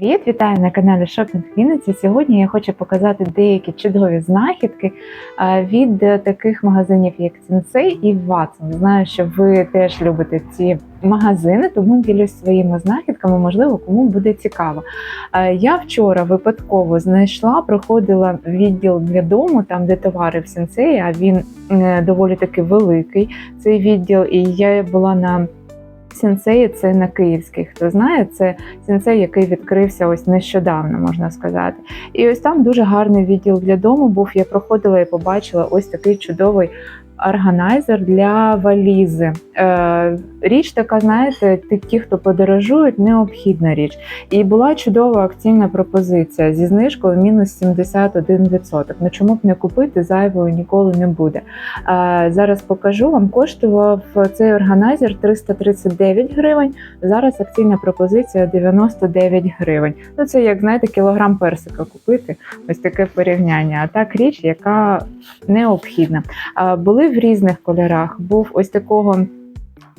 Привіт, вітаю на каналі Шопінг Вінниці. Сьогодні я хочу показати деякі чудові знахідки від таких магазинів, як Сінсей і Watson. Знаю, що ви теж любите ці магазини, тому ділюсь своїми знахідками. Можливо, кому буде цікаво. Я вчора випадково знайшла, проходила відділ для дому, там де товари в Сінсеї, а він е, доволі таки великий. Цей відділ, і я була на Сінсеї, це на Київський. Хто знає, це сенсей, який відкрився ось нещодавно, можна сказати. І ось там дуже гарний відділ для дому був. Я проходила і побачила ось такий чудовий органайзер для валізи. Е, річ така, знаєте, ті, хто подорожують, необхідна річ. І була чудова акційна пропозиція зі знижкою мінус 71%. Ну чому б не купити, зайвою ніколи не буде. Е, зараз покажу вам. Коштував цей органайзер 339 гривень. Зараз акційна пропозиція 99 гривень. Ну це як знаєте, кілограм персика купити. Ось таке порівняння. А так річ, яка необхідна. А, В різних кольорах. Був ось такого.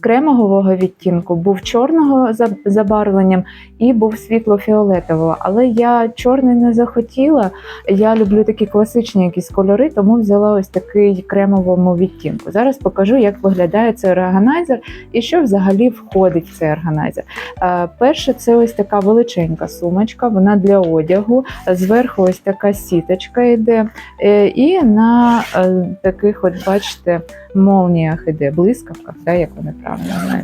Кремового відтінку був чорного за- забарвленням і був світло-фіолетового. Але я чорний не захотіла. Я люблю такі класичні якісь кольори, тому взяла ось такий кремовому відтінку. Зараз покажу, як виглядає цей органайзер і що взагалі входить в цей органайзер. Е, Перше, це ось така величенька сумочка, вона для одягу. Зверху ось така сіточка йде. Е, І на е, таких, от бачите, молніях іде, блискавках, да, як вони правильно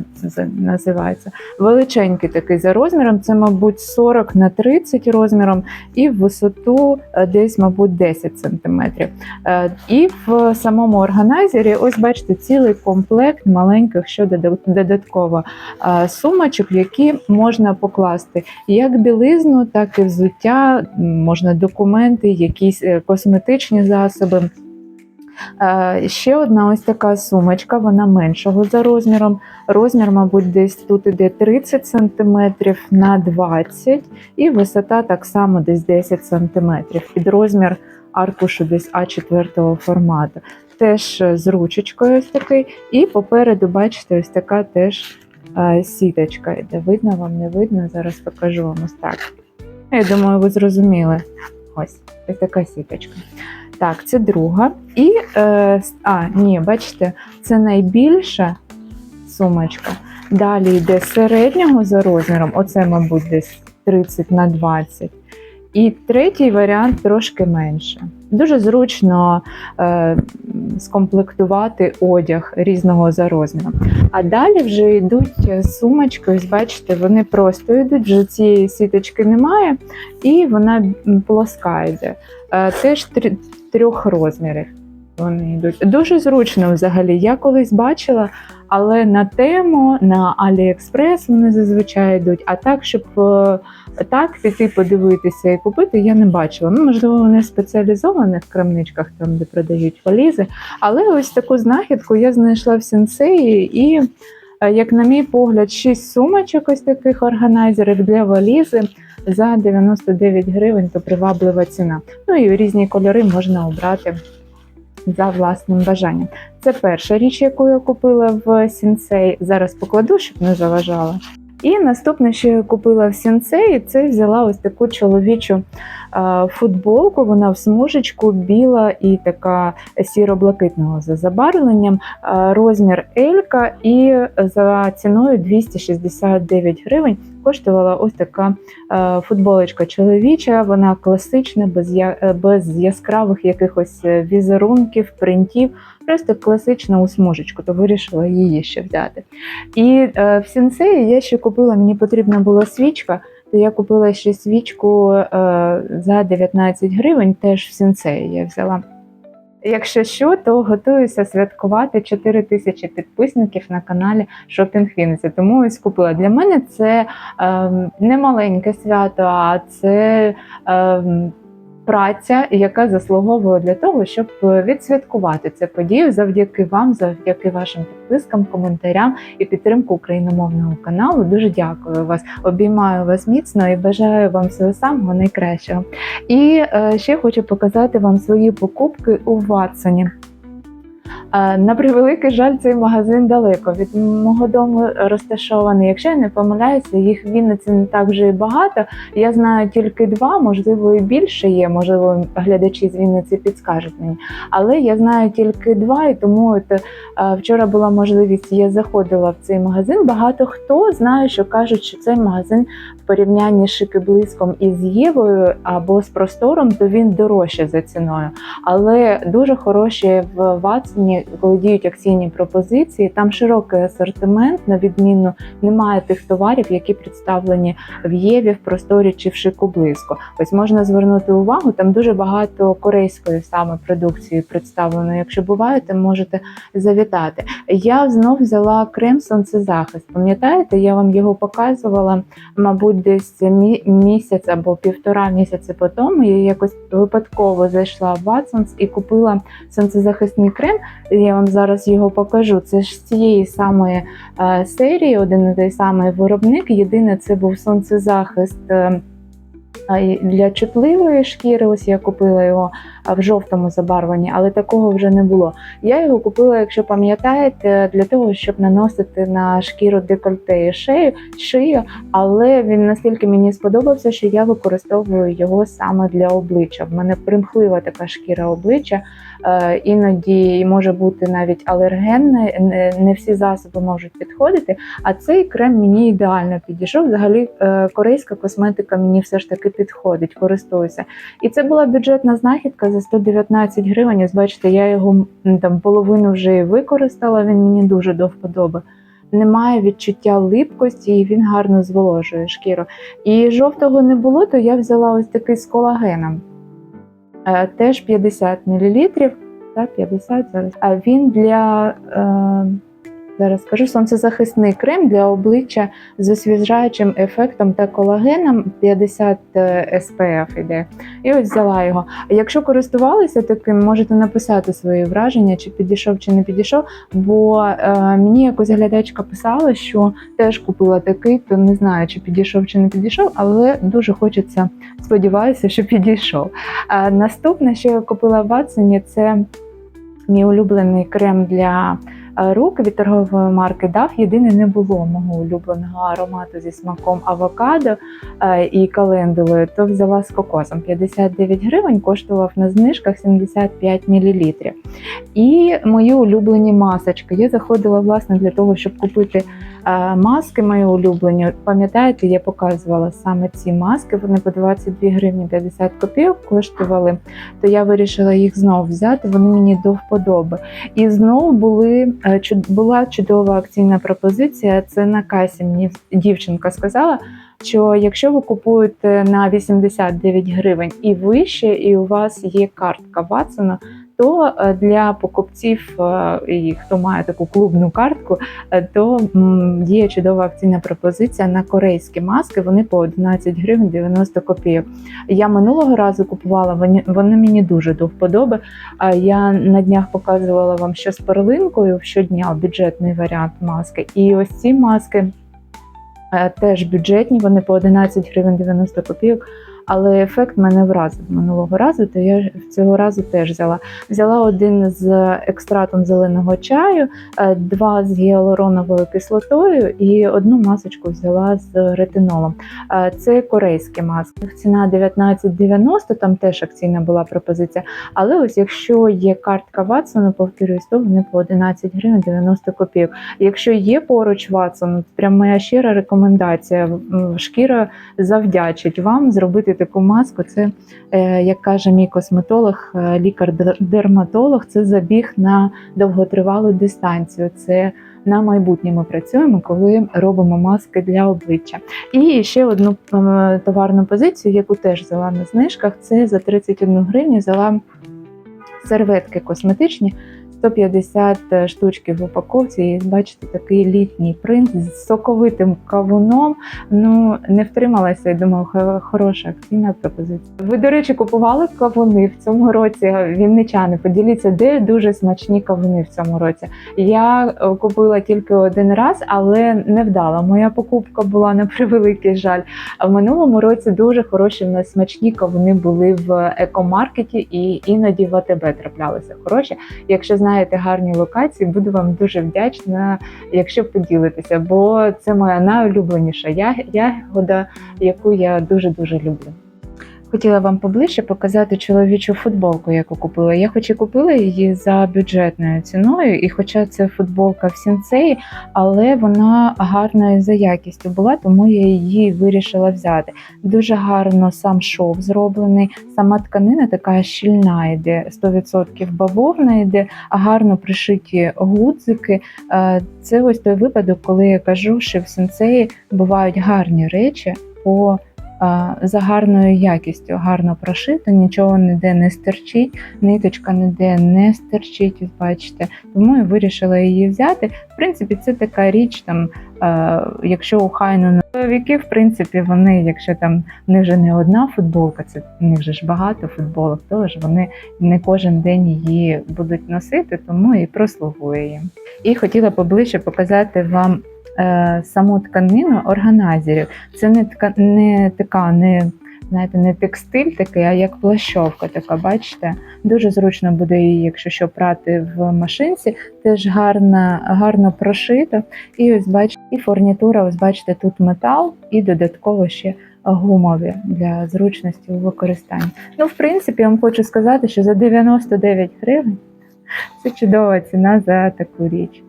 називаються. Величенький такий за розміром, це, мабуть, 40 на 30 розміром, і в висоту е, десь, мабуть, 10 сантиметрів. Е, І в самому органайзері, ось бачите, цілий комплект маленьких, що додатково е, сумочок, які можна покласти як білизну, так і взуття, можна документи, якісь косметичні засоби. Е, Ще одна ось така сумочка, вона меншого за розміром. Розмір, мабуть, десь тут іде 30 см на 20 і висота так само десь 10 см. Під розмір аркушу десь А4 формату. Теж е, з ручечкою ось такий. І попереду, бачите, ось така теж е, сіточка. іде. Видно вам, не видно? Зараз покажу вам ось так. Я думаю, ви зрозуміли. Ось, ось така сіточка. Так, це друга. І, е, а, ні, бачите, це найбільша сумочка. Далі йде середнього за розміром, оце, мабуть, десь 30 на 20. І третій варіант трошки менше. Дуже зручно е, скомплектувати одяг різного за розміром. А далі вже йдуть сумочки, ось бачите, вони просто йдуть, вже цієї сіточки немає, і вона плоска йде. Е, теж трьох розмірів. Вони йдуть. Дуже зручно взагалі. Я колись бачила, але на тему на AliExpress вони зазвичай йдуть. А так, щоб е, так піти подивитися і купити, я не бачила. Ну, можливо, вони в спеціалізованих крамничках, там де продають валізи. Але ось таку знахідку я знайшла в сенсеї і. е, Як на мій погляд, 6 сумочок ось таких органайзерів для валізи за 99 гривень, то приваблива ціна. Ну і різні кольори можна обрати за власним бажанням. Це перша річ, яку я купила в Сінсей. Зараз покладу, щоб не заважала. І наступне, що я купила в Сінсеї, це взяла ось таку чоловічу футболку. Вона в смужечку біла і така сіро-блакитного за забарвленням. Розмір Елька і за ціною 269 гривень коштувала ось така футболочка чоловіча. Вона класична, без, я, без яскравих якихось е, візерунків, принтів. Просто класична у смужечку, то вирішила її ще взяти. І е, в сенсеї я ще купила, мені потрібна була свічка, то я купила ще свічку е, за 19 гривень, теж в сенсеї я взяла. Якщо що, то готуюся святкувати 4 тисячі підписників на каналі Шопінг Вінниці. Тому ось купила. Для мене це е, не маленьке свято, а це е, праця, яка заслуговує для того, щоб відсвяткувати цю подію завдяки вам, завдяки вашим підпискам, коментарям і підтримку україномовного каналу. Дуже дякую вас. Обіймаю вас міцно і бажаю вам всього самого найкращого. І е, ще хочу показати вам свої покупки у Ватсоні. На превеликий жаль, цей магазин далеко від мого дому розташований. Якщо я не помиляюся, їх в Вінниці не так вже і багато. Я знаю тільки два, можливо, і більше є. Можливо, глядачі з Вінниці підскажуть мені. Але я знаю тільки два, і тому от, е, вчора була можливість, я заходила в цей магазин. Багато хто знає, що кажуть, що цей магазин в порівнянні з шикиблиском із Євою або з простором, то він дорожче за ціною. Але дуже хороші в Ватсоні, коли діють акційні пропозиції. Там широкий асортимент, на відміну немає тих товарів, які представлені в Єві, в просторі чи в шику близько. Ось можна звернути увагу, там дуже багато корейської саме продукції представлено. Якщо буваєте, можете завітати. Я знов взяла крем сонцезахист. Пам'ятаєте, я вам його показувала, мабуть, десь мі- місяць або півтора місяці по тому. Я якось випадково зайшла в Watsons і купила сонцезахисний крем. Я вам зараз його покажу. Це ж з цієї самої е, серії, один і той самий виробник. Єдине, це був сонцезахист. е, Для чутливої шкіри, ось я купила його в жовтому забарвленні, але такого вже не було. Я його купила, якщо пам'ятаєте, для того, щоб наносити на шкіру декольте і шею, шию, але він настільки мені сподобався, що я використовую його саме для обличчя. В мене примхлива така шкіра обличчя, е, іноді може бути навіть алергенна, не- не всі засоби можуть підходити. А цей крем мені ідеально підійшов. Взагалі, е, корейська косметика мені все ж таки підходить, користуюся. І це була бюджетна знахідка за 119 гривень. Ось бачите, я його там половину вже і використала. Він мені дуже до вподоби. Немає відчуття липкості, і він гарно зволожує шкіру. І жовтого не було, то я взяла ось такий з колагеном. Е, Теж 50 мл. Так, 50 зараз. А він для е, зараз скажу сонцезахисний крем для обличчя з освіжаючим ефектом та колагеном 50 SPF іде. І ось взяла його. Якщо користувалися таким, можете написати свої враження, чи підійшов, чи не підійшов. Бо е, мені якось глядачка писала, що теж купила такий, то не знаю, чи підійшов, чи не підійшов, але дуже хочеться, сподіваюся, що підійшов. А наступне, що я купила в Ватсоні, це мій улюблений крем для е, рук від торгової марки DAF. Єдине не було мого улюбленого аромату зі смаком авокадо е, і календулою, то взяла з кокосом. 59 гривень, коштував на знижках 75 мл. І мої улюблені масочки. Я заходила власне для того, щоб купити е, маски мої улюблені. Пам'ятаєте, я показувала саме ці маски, вони по 22 гривні 50 копійок коштували, то я вирішила їх знову взяти, вони мені до вподоби. І знову були, е, була чудова акційна пропозиція. Це на касі мені дівчинка сказала. Що якщо ви купуєте на 89 гривень і вище, і у вас є картка Ватсона, то е, для покупців, е, і хто має таку клубну картку, е, то діє чудова акційна пропозиція на корейські маски. Вони по 11 гривень 90 копійок. Я минулого разу купувала, вони, мені дуже до вподоби. Я на днях показувала вам, що з перлинкою щодня бюджетний варіант маски. І ось ці маски теж бюджетні, вони по 11 гривень 90 копійок. Але ефект мене вразив минулого разу, то я цього разу теж взяла. Взяла один з екстратом зеленого чаю, е, два з гіалуроновою кислотою і одну масочку взяла з ретинолом. Е, Це корейські маски. Ціна 19,90, там теж акційна була пропозиція. Але ось якщо є картка Ватсона, повторюсь, то вони по 11 гривень 90 копійок. Якщо є поруч Ватсон, прям моя щира рекомендація. Шкіра завдячить вам зробити таку маску. Це, е, як каже мій косметолог, е, лікар-дерматолог, це забіг на довготривалу дистанцію. Це на майбутнє ми працюємо, коли робимо маски для обличчя. І ще одну е, товарну позицію, яку теж взяла на знижках, це за 31 гривню взяла серветки косметичні. 150 штучки в упаковці, і бачите, такий літній принт з соковитим кавуном. Ну не втрималася і думаю, хороша акційна пропозиція. Ви, до речі, купували кавуни в цьому році. Вінничани, поділіться, де дуже смачні кавуни в цьому році. Я е, купила тільки один раз, але не вдала. Моя покупка була на превеликий жаль. В минулому році дуже хороші в нас смачні кавуни були в екомаркеті і іноді в АТБ траплялися хороші. Якщо знаєте, знаєте гарні локації, буду вам дуже вдячна, якщо поділитеся, бо це моя найулюбленіша ягода, яку я дуже дуже люблю. Хотіла вам поближче показати чоловічу футболку, яку купила. Я хоч і купила її за бюджетною ціною, і хоча це футболка в сінцеї, але вона гарною за якістю була, тому я її вирішила взяти. Дуже гарно сам шов зроблений, сама тканина така щільна йде, 100% бавовна йде, гарно пришиті гудзики. Е, Це ось той випадок, коли я кажу, що в сенсеї бувають гарні речі по за гарною якістю, гарно прошито, нічого ніде не стерчить, ниточка ніде не стерчить, бачите. Тому я вирішила її взяти. В принципі, це така річ, там, якщо у хайну чоловіки, в принципі, вони, якщо там в них вже не одна футболка, це в них же ж багато футболок, тож вони не кожен день її будуть носити, тому і прослугує їм. І хотіла поближче показати вам саму тканину органайзерів. Це не така, не така, не знаєте, не текстиль такий, а як плащовка така, бачите? Дуже зручно буде її, якщо що прати в машинці, теж гарно, гарно прошито. І ось бачите, і фурнітура, ось бачите, тут метал, і додатково ще гумові для зручності у використанні. Ну, в принципі, я вам хочу сказати, що за 99 гривень це чудова ціна за таку річ.